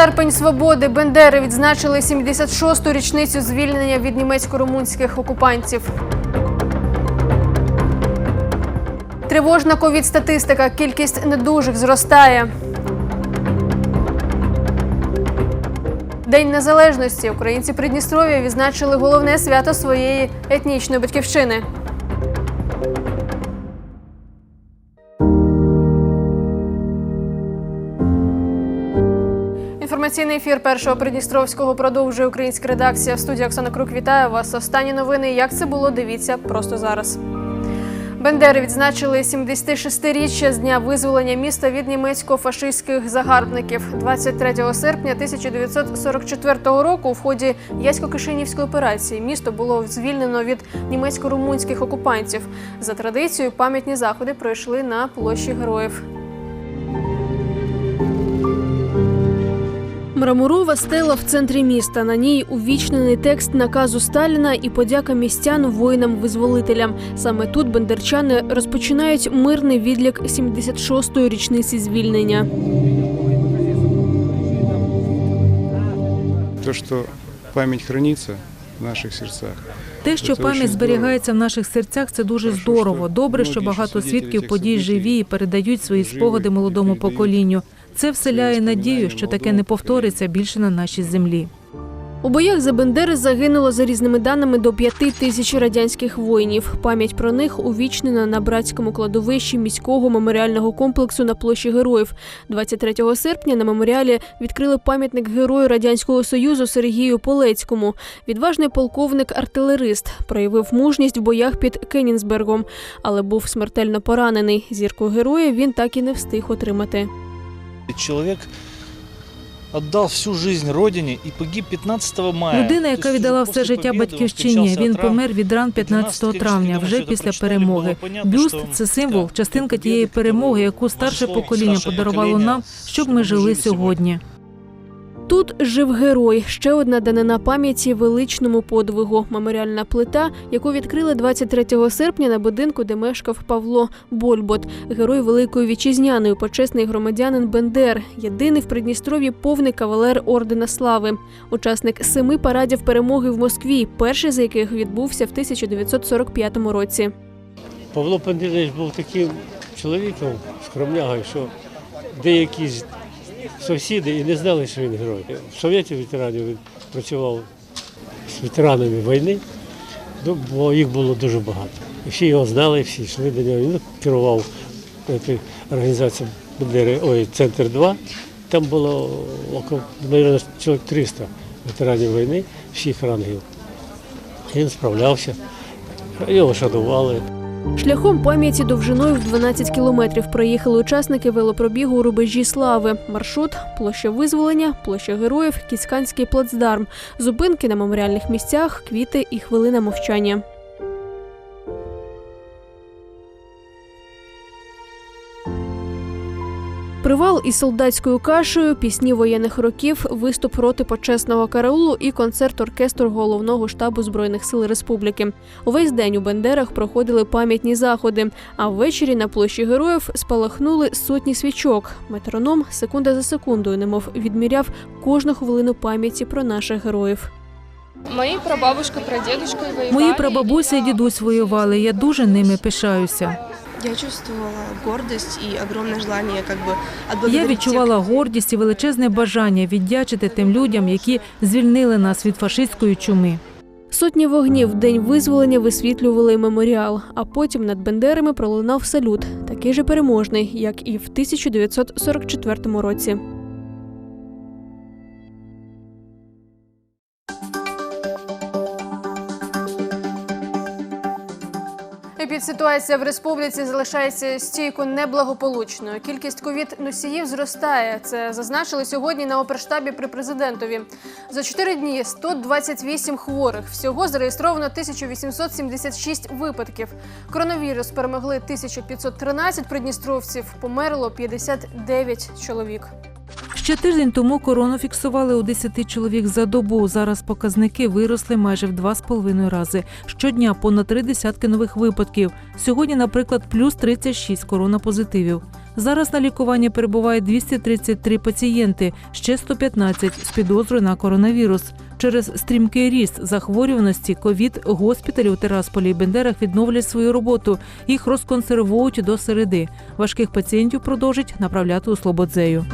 Серпень свободи Бендери відзначили 76-ту річницю звільнення від німецько-румунських окупантів. Тривожна ковід-статистика. Кількість недужих зростає. День незалежності. Українці Придністров'я відзначили головне свято своєї етнічної батьківщини. Інформаційний ефір першого Придністровського продовжує українська редакція. В студії Оксана Крук вітає вас. Останні новини. Як це було? Дивіться просто зараз. Бендери відзначили 76-річчя з дня визволення міста від німецько-фашистських загарбників 23 серпня 1944 року. У ході Ясько-Кишинівської операції місто було звільнено від німецько-румунських окупантів. За традицією пам'ятні заходи пройшли на площі героїв. Мраморова стела в центрі міста. На ній увічнений текст наказу Сталіна і подяка містян воїнам-визволителям. Саме тут бендерчани розпочинають мирний відлік 76-ї річниці звільнення. То, що память хранится в наших серцях. Те, що Це пам'ять зберігається в наших серцях, це дуже здорово. Добре, що багато свідків подій живі і передають свої спогади молодому поколінню. Це вселяє надію, що таке не повториться більше на нашій землі. У боях за Бендери загинуло за різними даними до п'яти тисяч радянських воїнів. Пам'ять про них увічнена на братському кладовищі міського меморіального комплексу на площі героїв. 23 серпня на меморіалі відкрили пам'ятник герою радянського союзу Сергію Полецькому. Відважний полковник-артилерист проявив мужність в боях під Кенінсбергом, але був смертельно поранений. Зірку героя він так і не встиг отримати. Человек отдал всю жизнь родині і погиб 15 мая. Людина, яка віддала все життя батьківщині, він помер від ран 15 травня, вже після перемоги. Бюст це символ, частинка тієї перемоги, яку старше покоління подарувало нам, щоб ми жили сьогодні. Тут жив герой. Ще одна данина пам'яті величному подвигу. Меморіальна плита, яку відкрили 23 серпня на будинку, де мешкав Павло Больбот, герой Великої вітчизняної, почесний громадянин Бендер, єдиний в Придністров'ї повний кавалер ордена слави, учасник семи парадів перемоги в Москві, перший з яких відбувся в 1945 році. Павло Панделевич був таким чоловіком, скромнягою, що деякі сусіди і не знали, що він герой. В Совєті ветеранів він працював з ветеранами війни, ну, бо їх було дуже багато. І всі його знали, всі йшли до нього. Він керував організацією Бандери, ой, Центр 2. Там було около, мабуть, чоловік 300 ветеранів війни, всіх рангів. Він справлявся, його шанували. Шляхом пам'яті довжиною в 12 кілометрів проїхали учасники велопробігу у рубежі слави. Маршрут площа визволення, площа героїв, Кіцканський плацдарм, зупинки на меморіальних місцях, квіти і хвилина мовчання. Привал із солдатською кашею, пісні воєнних років, виступ роти почесного караулу і концерт оркестру головного штабу збройних сил республіки. Увесь день у Бендерах проходили пам'ятні заходи. А ввечері на площі героїв спалахнули сотні свічок. Метроном секунда за секундою, немов відміряв кожну хвилину пам'яті про наших героїв. Мої прабабушка, прадедушка воювали. Мої прабабуся і дідусь воювали. Я дуже ними пишаюся. Я чувствовала гордість і огромне желание как бы Я відчувала гордість і величезне бажання віддячити тим людям, які звільнили нас від фашистської чуми. Сотні вогнів в день визволення висвітлювали меморіал, а потім над Бендерами пролунав салют, такий же переможний, як і в 1944 році. Епідситуація в республіці залишається стійко неблагополучною. Кількість ковід-носіїв зростає. Це зазначили сьогодні на оперштабі при президентові. За 4 дні 128 хворих. Всього зареєстровано 1876 випадків. Коронавірус перемогли 1513 придністровців. Померло 59 чоловік. Ще тиждень тому корону фіксували у 10 чоловік за добу. Зараз показники виросли майже в 2,5 рази. Щодня понад три десятки нових випадків. Сьогодні, наприклад, плюс 36 коронапозитивів. Зараз на лікуванні перебуває 233 пацієнти, ще 115 з підозрою на коронавірус. Через стрімкий ріст захворюваності ковід госпіталі у Тирасполі і Бендерах відновлять свою роботу. Їх розконсервують до середи. Важких пацієнтів продовжать направляти у Слободзею.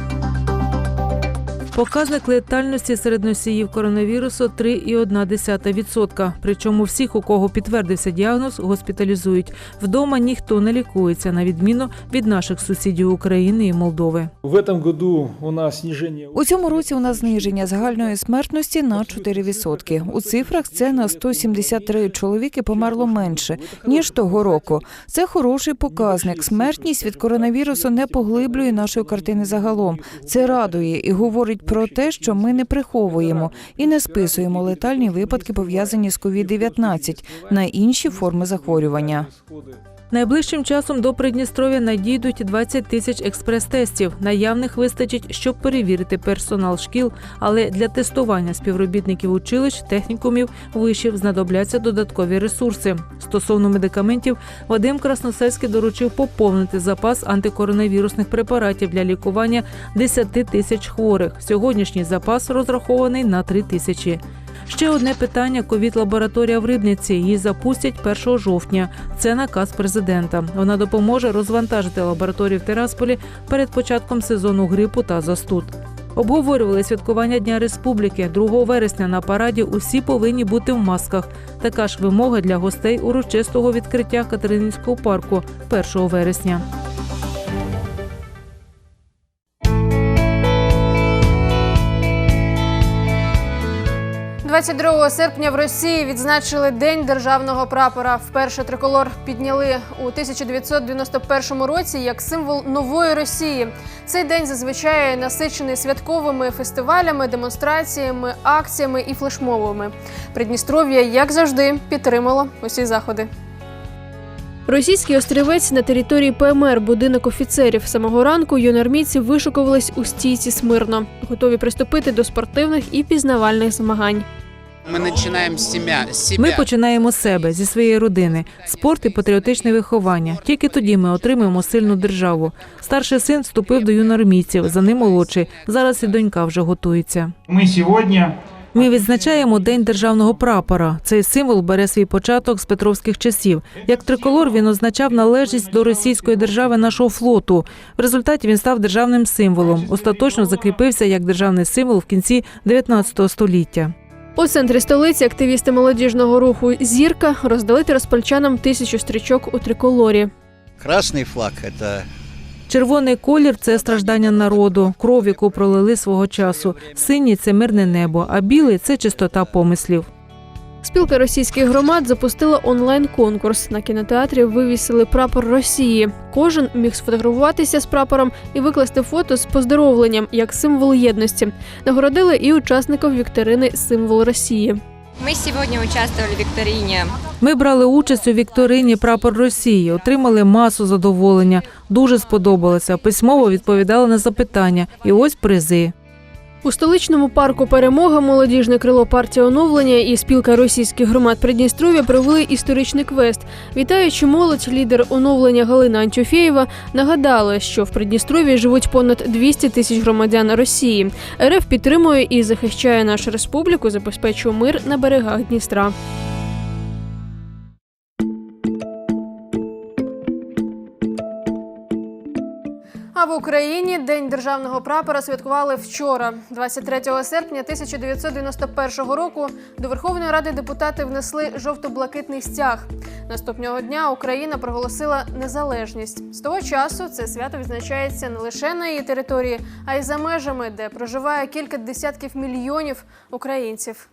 Показник летальності серед носіїв коронавірусу 3,1%. Причому всіх, у кого підтвердився діагноз, госпіталізують. Вдома ніхто не лікується, на відміну від наших сусідів України і Молдови. В этом году у нас снижение. У цьому році у нас зниження загальної смертності на 4%. У цифрах це на 173 чоловіки померло менше ніж того року. Це хороший показник. Смертність від коронавірусу не поглиблює нашої картини загалом. Це радує і говорить про те, що ми не приховуємо і не списуємо летальні випадки, пов'язані з COVID-19 на інші форми захворювання. Найближчим часом до Придністров'я надійдуть 20 тисяч експрес-тестів. Наявних вистачить, щоб перевірити персонал шкіл, але для тестування співробітників училищ, технікумів, вишів знадобляться додаткові ресурси. Стосовно медикаментів, Вадим Красносельський доручив поповнити запас антикоронавірусних препаратів для лікування 10 тисяч хворих. Сьогоднішній запас розрахований на 3 тисячі. Ще одне питання: ковід-лабораторія в Рибниці. Її запустять 1 жовтня. Це наказ президента. Вона допоможе розвантажити лабораторію в Тирасполі перед початком сезону грипу та застуд. Обговорювали святкування Дня Республіки 2 вересня на параді. Усі повинні бути в масках. Така ж вимога для гостей урочистого відкриття Катерининського парку 1 вересня. 22 серпня в Росії відзначили День державного прапора. Вперше триколор підняли у 1991 році як символ нової Росії. Цей день зазвичай насичений святковими фестивалями, демонстраціями, акціями і флешмовами. Придністров'я, як завжди, підтримало усі заходи. Російський острівець на території ПМР, будинок офіцерів. Самого ранку юнармійці вишукувались у стійці смирно, готові приступити до спортивних і пізнавальних змагань. Мы начинаем с себя. С себя. Ми починаємо з себе зі своєї родини, спорт і патріотичне виховання. Тільки тоді ми отримаємо сильну державу. Старший син вступив до юноармійців, за ним молодший. Зараз і донька вже готується. Мы сегодня Ми відзначаємо День державного прапора. Цей символ бере свій початок з петровських часів. Як триколор він означав належність до російської держави нашого флоту. В результаті він став державним символом. Остаточно закріпився як державний символ в кінці 19 століття. У центрі столиці активісти молодіжного руху Зірка роздали тираспольчанам тисячу стрічок у триколорі. Красний флаг – це Червоний колір це страждання народу, кров, яку пролили свого часу. Синій це мирне небо, а білий це чистота помислів. Спілка російських громад запустила онлайн-конкурс. На кінотеатрі вивісили прапор Росії. Кожен міг сфотографуватися з прапором і викласти фото з поздоровленням як символ єдності. Нагородили і учасників вікторини Символ Росії. Мы сегодня участвовали в викторине Ми брали участь у вікторині Прапор Росії, отримали масу задоволення. Дуже сподобалося. Письмово відповідали на запитання. І ось призи. У столичному парку Перемога молодіжне крило партії оновлення і спілка російських громад Придністров'я провели історичний квест. Вітаючи молодь, лідер оновлення Галина Антюфєєва нагадала, що в Придністров'ї живуть понад 200 тисяч громадян Росії. РФ підтримує і захищає нашу республіку, забезпечує мир на берегах Дністра. А в Україні День державного прапора святкували вчора, 23 серпня 1991 року. До Верховної Ради депутати внесли жовто-блакитний стяг. Наступного дня Україна проголосила незалежність. З того часу це свято відзначається не лише на її території, а й за межами, де проживає кілька десятків мільйонів українців.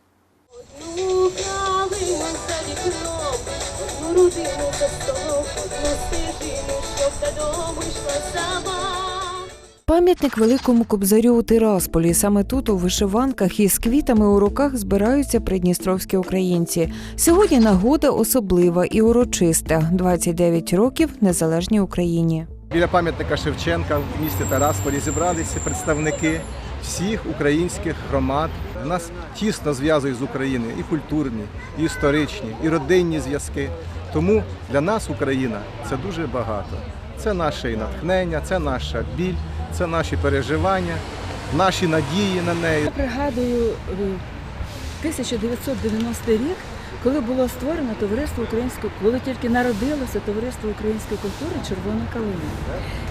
Пам'ятник великому кобзарю у Тирасполі. Саме тут, у вишиванках і з квітами у руках збираються придністровські українці. Сьогодні нагода особлива і урочиста. 29 років незалежній Україні. Біля пам'ятника Шевченка в місті Тарасполі зібралися представники всіх українських громад. Нас тісно зв'язують з Україною і культурні, і історичні, і родинні зв'язки. Тому для нас Україна це дуже багато. Це наше і натхнення, це наша біль, це наші переживання, наші надії на неї. Я пригадую е, 1990 рік, коли було створено товариство української, коли тільки народилося товариство української культури Червона калина.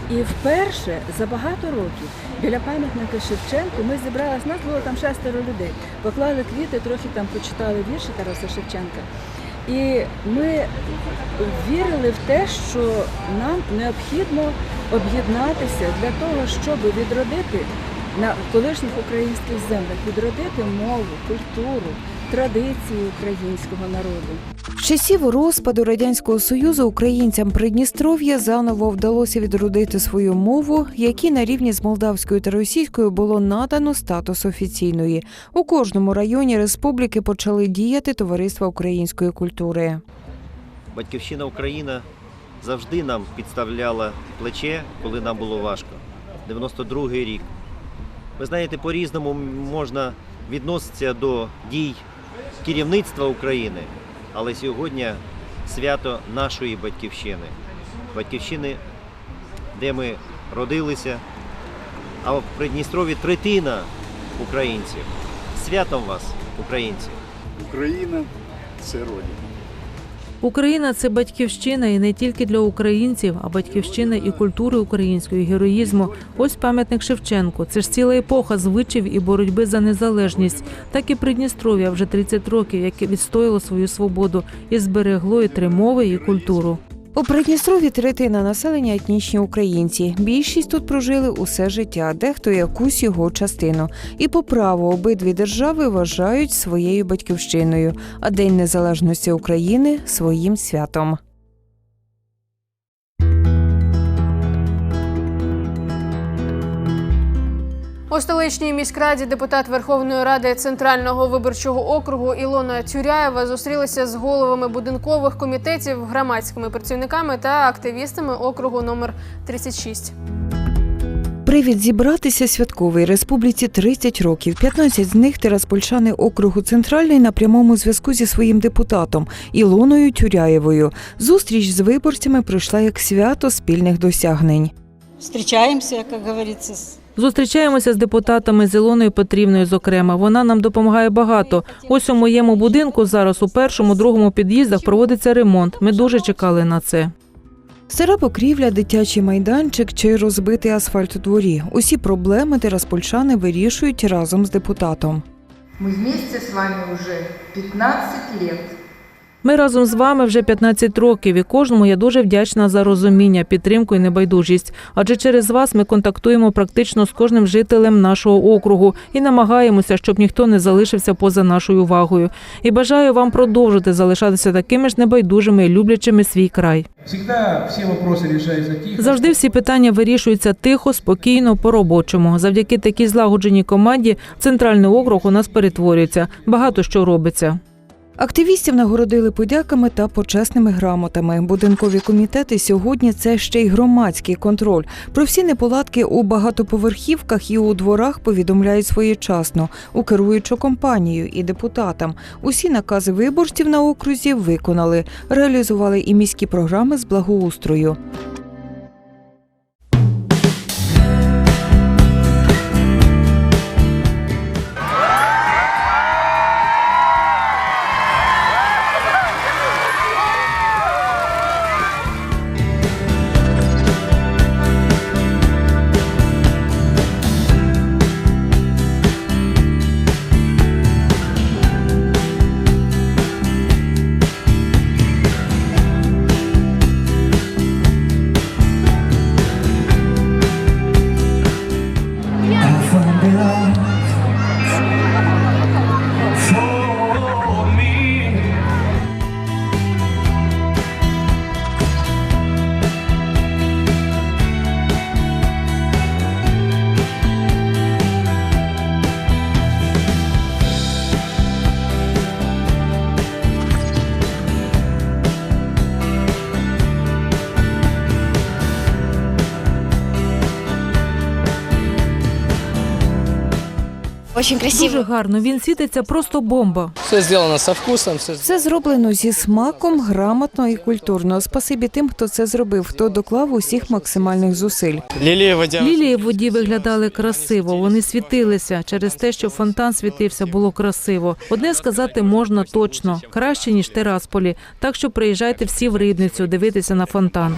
І вперше за багато років біля пам'ятника Шевченку ми зібралися, нас було там шестеро людей. Поклали квіти, трохи там почитали вірші Тараса Шевченка. І ми вірили в те, що нам необхідно об'єднатися для того, щоб відродити на колишніх українських землях, відродити мову, культуру, традиції українського народу. З часів розпаду радянського союзу українцям Придністров'я заново вдалося відродити свою мову, якій на рівні з молдавською та російською було надано статус офіційної. У кожному районі республіки почали діяти товариства української культури. Батьківщина Україна завжди нам підставляла плече, коли нам було важко. 92-й рік. Ви знаєте, по-різному можна відноситися до дій керівництва України, але сьогодні свято нашої батьківщини. Батьківщини, де ми родилися, а в Придністрові третина українців. Святом вас, українці! Україна це родина. Україна це батьківщина і не тільки для українців, а батьківщина і культури української героїзму. Ось пам'ятник Шевченку. Це ж ціла епоха звичів і боротьби за незалежність. Так і Придністров'я вже 30 років, яке відстояло свою свободу і зберегло і три мови, і культуру. У Придністрові третина населення етнічні українці. Більшість тут прожили усе життя, дехто якусь його частину. І по праву обидві держави вважають своєю батьківщиною, а День Незалежності України своїм святом. У столичній міськраді депутат Верховної Ради Центрального виборчого округу Ілона Тюряєва зустрілися з головами будинкових комітетів, громадськими працівниками та активістами округу номер 36. Привід зібратися святковий республіці 30 років. 15 з них тераспольчани округу Центральний на прямому зв'язку зі своїм депутатом Ілоною Тюряєвою. Зустріч з виборцями пройшла як свято спільних досягнень. Зустрічаємося, як говориться, з Зустрічаємося з депутатами з Ілоною Петрівною. Зокрема, вона нам допомагає багато. Ось у моєму будинку зараз у першому, другому під'їздах проводиться ремонт. Ми дуже чекали на це. Стара покрівля, дитячий майданчик чи розбитий асфальт у дворі. Усі проблеми тераспольчани вирішують разом з депутатом. Ми вместе з вами вже 15 років. Ми разом з вами вже 15 років, і кожному я дуже вдячна за розуміння, підтримку і небайдужість. Адже через вас ми контактуємо практично з кожним жителем нашого округу і намагаємося, щоб ніхто не залишився поза нашою увагою. І бажаю вам продовжити залишатися такими ж небайдужими і люблячими свій край. Завжди всі питання вирішуються тихо, спокійно, по-робочому. Завдяки такій злагодженій команді центральний округ у нас перетворюється. Багато що робиться. Активістів нагородили подяками та почесними грамотами. Будинкові комітети сьогодні це ще й громадський контроль. Про всі неполадки у багатоповерхівках і у дворах повідомляють своєчасно у керуючу компанію і депутатам. Усі накази виборців на окрузі виконали, реалізували і міські програми з благоустрою. Очень красиво. Дуже гарно. Він світиться просто бомба. Все зроблено со вкусом. Все... Все зроблено зі смаком, грамотно і культурно. Спасибі тим, хто це зробив, хто доклав усіх максимальних зусиль. Лілії водя. Лілії в воді виглядали красиво. Вони світилися через те, що фонтан світився, було красиво. Одне сказати можна точно краще ніж Терасполі. Так що приїжджайте всі в Рибницю дивитися на фонтан.